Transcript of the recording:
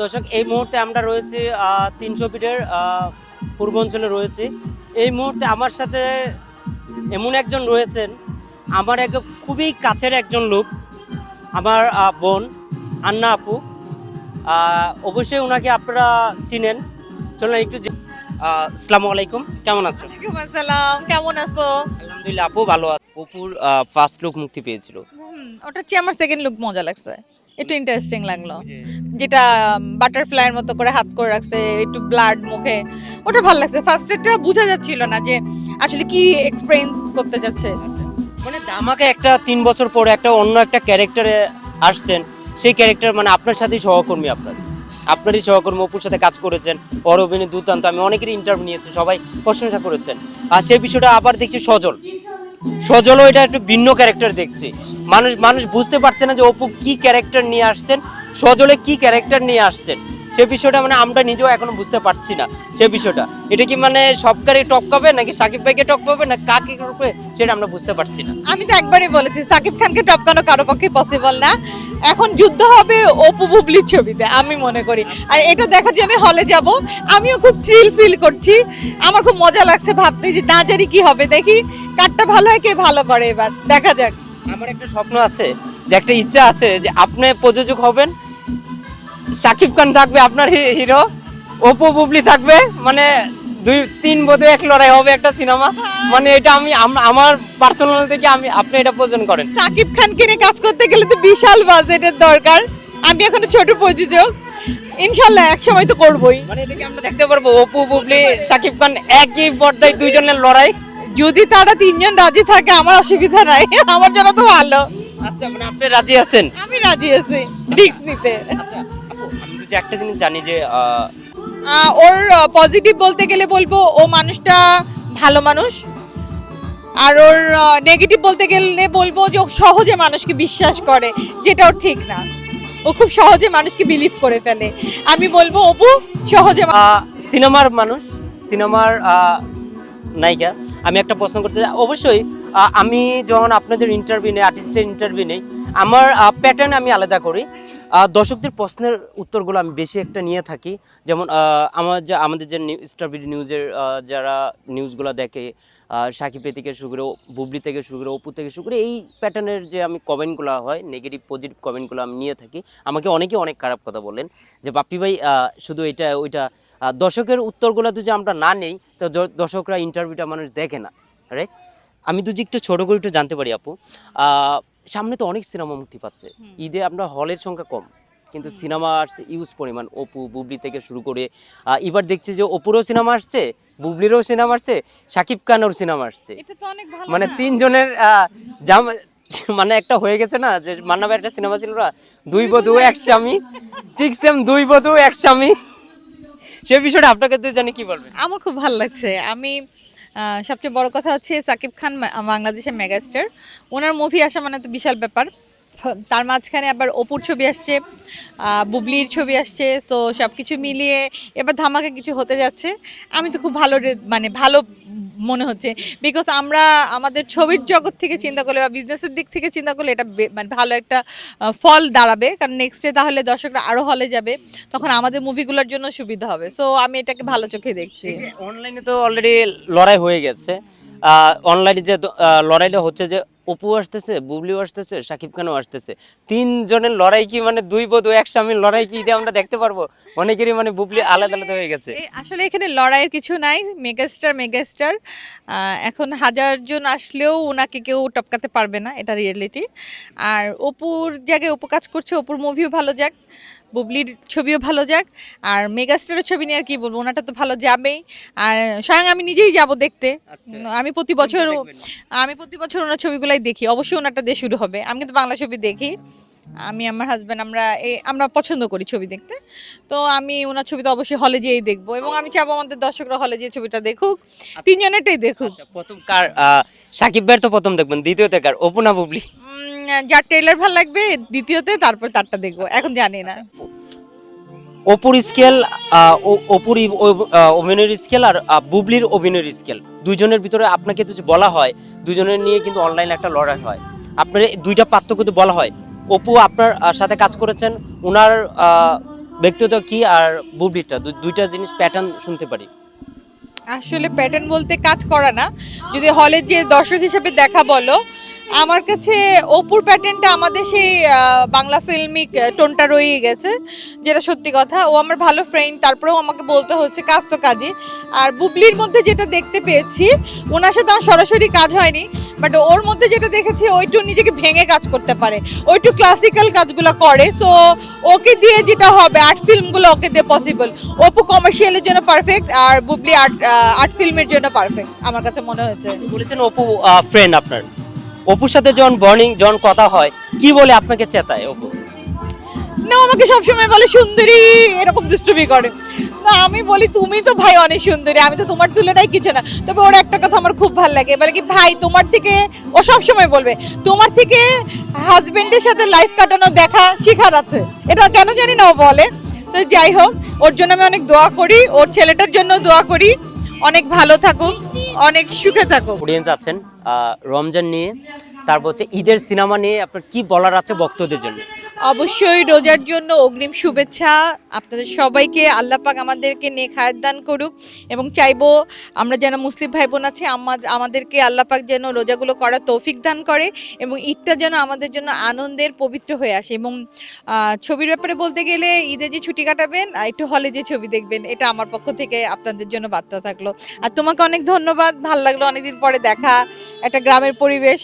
দর্শক এই মুহূর্তে আমরা রয়েছি তিনশো ফিটের পূর্বাঞ্চলে রয়েছি। এই মুহূর্তে আমার সাথে এমন একজন রয়েছেন আমার এক খুবই কাছের একজন লোক আমার বোন আন্না আপু। অবশ্যই ওনাকে আপনারা চিনেন। চলুন একটু আসসালামু আলাইকুম কেমন আছেন? ওয়ালাইকুম আসসালাম কেমন আছো? আলহামদুলিল্লাহ আপু ভালো আছে অপুর ফার্স্ট লুক মুক্তি পেয়েছিল। ওটা চেয়ে আমার সেকেন্ড লুক মজা লাগছে। একটু ইন্টারেস্টিং লাগল। যেটা বাটারফ্লাইয়ের মতো করে হাত করে রাখছে একটু ব্লাড মুখে ওটা ভালো লাগছে। ফার্স্ট এটা বোঝা যাচ্ছিল না যে আসলে কি এক্সপিরিয়েন্স করতে যাচ্ছে। মানে আমাকে একটা তিন বছর পরে একটা অন্য একটা ক্যারেক্টারে আসছেন সেই ক্যারেক্টার মানে আপনার সাথেই সহকর্মী আপনার। আপনারই সহকর্মী অপুর সাথে কাজ করেছেন অভিনয় দুর্দান্ত আমি অনেকেরই ইন্টারভিউ নিয়েছি সবাই প্রশংসা করেছেন। আর সেই বিষয়টা আবার দেখছি সজল। সজলও এটা একটু ভিন্ন ক্যারেক্টার দেখছি। মানুষ মানুষ বুঝতে পারছে না যে অপু কি ক্যারেক্টার নিয়ে আসছেন, সজলে কি ক্যারেক্টার নিয়ে আসছেন। সে বিষয়টা মানে আমরা নিজেও এখনও বুঝতে পারছি না, সে বিষয়টা। এটা কি মানে সবকারে টপকাবে নাকি সাকিব ভাইকে টপকাবে না কাকে টপকাবে সেটা আমরা বুঝতে পারছি না। আমি তো একবারই বলেছি, সাকিব খানকে টপকানো কারও পক্ষে পসিবল না? এখন যুদ্ধ হবে অপু বুবলির ছবিতে, আমি মনে করি। আর এটা দেখার জন্য হলে যাব। আমিও খুব থ্রিল ফিল করছি। আমার খুব মজা লাগছে ভাবতে যে না জানি কি হবে। দেখি কারটা ভালো হয়, কে ভালো করে এবার। দেখা যাক। আমার একটা স্বপ্ন আছে যে একটা ইচ্ছা আছে যে আপনি প্রযোজক হবেন সাকিব খান থাকবে আপনার হিরো অপু বুবলি থাকবে মানে দুই তিন বোধে এক লড়াই হবে একটা সিনেমা। মানে এটা আমি আমার পার্সোনাল থেকে আমি আপনি এটা প্রযোজন করেন। সাকিব খানকে নিয়ে কাজ করতে গেলে তো বিশাল বাজেটের দরকার। আমি এখন ছোট প্রযোজক। ইনশাল্লাহ এক সময় তো করবই। মানে এটা কি আমরা দেখতে পারব? অপু বুবলি সাকিব খান একই পর্দায় দুইজনের লড়াই? যদি তারা তিনজন রাজি থাকে আমার অসুবিধা নাই। আমার জন্য তো ভালো। আচ্ছা মানে আপনি রাজি আছেন? আমি রাজি আছি রিস্ক নিতে। আচ্ছা আপু, আমি যে একটা জিনিস জানি যে আহ, আহ, ওর পজিটিভ বলতে গেলে বলব ও মানুষটা ভালো মানুষ। আর ওর নেগেটিভ বলতে গেলে বলব যে ও সহজে মানুষকে বিশ্বাস করে যেটা ওর ঠিক না। ও খুব সহজে মানুষকে বিলিভ করে ফেলে। আমি বলব অপু সহজে মা- আহ, সিনেমার মানুষ সিনেমার আহ, নায়িকা। আমি একটা প্রশ্ন করতে। অবশ্যই আমি যখন আপনাদের ইন্টারভিউ নেই আর্টিস্টের ইন্টারভিউ নেই, আমার প্যাটার্ন আমি আলাদা করি। দর্শকদের প্রশ্নের উত্তরগুলো আমি বেশি একটা নিয়ে থাকি। যেমন আমার যে, আমাদের যে স্টার বিডি নিউজের যারা নিউজগুলো দেখে সাকিবে থেকে শুরু করে, বুবলি থেকে শুরু করে, অপু থেকে শুরু করে, এই প্যাটার্নের যে আমি কমেন্টগুলো হয় নেগেটিভ পজিটিভ কমেন্টগুলো আমি নিয়ে থাকি। আমাকে অনেকে অনেক খারাপ কথা বলেন যে, বাপ্পি ভাই শুধু এটা, ওইটা দর্শকের উত্তরগুলো যদি আমরা না নেই, তো দর্শকরা ইন্টারভিউটা মানুষ দেখে না রাইট আমি যদি একটু ছোটো করে একটু জানতে পারি আপু সামনে তো অনেক সিনেমা মুক্তি পাচ্ছে। ঈদে আপনার হলের সংখ্যা কম কিন্তু সিনেমা আসছে ইউজ পরিমাণ অপু বুবলি থেকে শুরু করে এবার দেখছি যে অপুরও সিনেমা আসছে বুবলিরও সিনেমা আসছে শাকিব খানেরও সিনেমা আসছে। তো মানে তিনজনের জাম মানে একটা হয়ে গেছে না যে মান্নাবের একটা সিনেমা ছিল না দুই বধূ এক স্বামী ঠিক সেম দুই বধূ এক স্বামী। সে বিষয়টা আপনাকে জানি কি বলবেন? আমার খুব ভালো লাগছে। আমি সবচেয়ে বড় কথা হচ্ছে সাকিব খান বাংলাদেশের মেগাস্টার। ওনার মুভি আসা মানে তো বিশাল ব্যাপার। তার মাঝখানে আবার অপুর ছবি আসছে বুবলির ছবি আসছে সো সব কিছু মিলিয়ে এবার ধামাকা কিছু হতে যাচ্ছে। আমি তো খুব ভালো মানে ভালো মনে হচ্ছে। বিকজ আমরা আমাদের ছবির জগৎ থেকে চিন্তা করলে বা বিজনেসের দিক থেকে চিন্তা করলে এটা মানে ভালো একটা ফল দাঁড়াবে। কারণ নেক্সটে তাহলে দর্শকরা আরও হলে যাবে। তখন আমাদের মুভিগুলোর জন্য সুবিধা হবে। সো আমি এটাকে ভালো চোখে দেখছি। অনলাইনে তো অলরেডি লড়াই হয়ে গেছে। অনলাইনে যে আহ, লড়াইটা হচ্ছে যে অপু আসতেছে বুবলিও আসতেছে শাকিব খানও আসতেছে। তিনজনের লড়াই কি মানে দুই বধূ এক স্বামীর লড়াই কি আমরা দেখতে পারব? অনেকেরই মানে বুবলি আলাদা আলাদা হয়ে গেছে। আসলে এখানে লড়াইয়ের কিছু নাই মেগাস্টার মেগাস্টার। এখন হাজার জন আসলেও ওনাকে কেউ টপকাতে পারবে না এটা রিয়েলিটি। আর অপুর জায়গায় অপু কাজ করছে অপুর মুভিও ভালো যাক। বুবলির ছবিও ভালো যাক আর মেগাস্টারের ছবি নিয়ে আর কি বলব ওনাটা তো ভালো যাবেই। আর স্বয়ং আমি নিজেই যাব দেখতে। আচ্ছা। আমি প্রতি বছর আমি প্রতি বছর ওনার ছবিগুলাই দেখি অবশ্যই ওনারটা দিয়ে শুরু হবে। আমি কিন্তু বাংলা ছবি দেখি। আমি আমার হাজব্যান্ড আমরা এই আমরা পছন্দ করি ছবি দেখতে। তো আমি ওনার ছবি তো অবশ্যই হলে যেয়েই দেখব এবং আমি চাবো আমাদের দর্শকরা হলে যে ছবিটা দেখুক তিনজনেরটাই দেখুক। আচ্ছা, প্রথম কার সাকিব ভাইয়ের তো প্রথম দেখবেন দ্বিতীয়তে কার অপু না বুবলি? যার ট্রেলার ভালো লাগবে দ্বিতীয়তে তারপর তারটা দেখব এখন জানি না। অপুর স্কেল অপুর অভিনয়ের স্কেল আর বুবলির অভিনয়ের স্কেল দুজনের ভিতরে আপনাকে যদি বলা হয় দুজনের নিয়ে কিন্তু অনলাইনে একটা লড়াই হয়। আপনার দুইটা পার্থক্য যদি বলা হয় অপু আপনার সাথে কাজ করেছেন ওনার ব্যক্তিগত কি আর বুবিটা দুইটা জিনিস প্যাটার্ন শুনতে পারি। আসলে প্যাটার্ন বলতে কাজ করা না। যদি হলের যে দর্শক হিসেবে দেখা বলো আমার কাছে অপুর প্যাটার্নটা আমাদের সেই বাংলা ফিল্মিক টোনটা রয়ে গেছে, যেটা সত্যি কথা। ও আমার ভালো ফ্রেন্ড তারপরেও আমাকে বলতে হচ্ছে কাজ তো কাজে আর বুবলির মধ্যে যেটা দেখতে পেয়েছি, ওনার সাথে আমার সরাসরি কাজ হয়নি বাট ওর মধ্যে যেটা দেখেছি ওইটু নিজেকে ভেঙে কাজ করতে পারে। ওইটু ক্লাসিক্যাল কাজগুলো করে সো ওকে দিয়ে যেটা হবে আর্ট ফিল্মগুলো ওকে দিয়ে পসিবল অপু কমার্শিয়ালের জন্য পারফেক্ট আর বুবলি আর্ট আর্ট ফিল্মের জন্য পারফেক্ট আমার কাছে মনে হয়েছে। বলেছেন অপু ফ্রেন্ড আপনার। অপুর সাথে যখন বর্নিং যখন কথা হয় কি বলে আপনাকে চেতায় অপু? না আমাকে সবসময় বলে সুন্দরী। এরকম দুষ্টুমি করে। না আমি বলি তুমি তো ভাই অনেক সুন্দরী আমি তো তোমার তুলনায় কিছু না। তবে ওর একটা কথা আমার খুব ভালো লাগে বলে কি ভাই তোমার থেকে ও সবসময় বলবে তোমার থেকে হাজবেন্ডের সাথে লাইফ কাটানো দেখা শেখার আছে। এটা কেন জানি না ও বলে। তো যাই হোক ওর জন্য আমি অনেক দোয়া করি ওর ছেলেটার জন্য দোয়া করি। অনেক ভালো থাকুক অনেক সুখে থাকুক। অডিয়েন্স আছেন? রমজান নিয়ে তারপর হচ্ছে ঈদের সিনেমা নিয়ে আপনার কি বলার আছে ভক্তদের জন্য? অবশ্যই রোজার জন্য অগ্রিম শুভেচ্ছা আপনাদের সবাইকে। আল্লাহ পাক আমাদেরকে নেক হায়াত দান করুক এবং চাইব আমরা যেন মুসলিম ভাই বোন আছি আমা- আমাদেরকে আল্লাহ পাক যেন রোজাগুলো করার তৌফিক দান করে এবং ঈদটা যেন আমাদের জন্য আনন্দের, পবিত্র হয়ে আসে এবং ছবির ব্যাপারে বলতে গেলে ঈদে যে ছুটি কাটাবেন একটু হলে যে ছবি দেখবেন, এটা আমার পক্ষ থেকে আপনাদের জন্য বার্তা থাকল। আর তোমাকে অনেক ধন্যবাদ, ভালো লাগল অনেকদিন পরে দেখা, একটা গ্রামের পরিবেশ।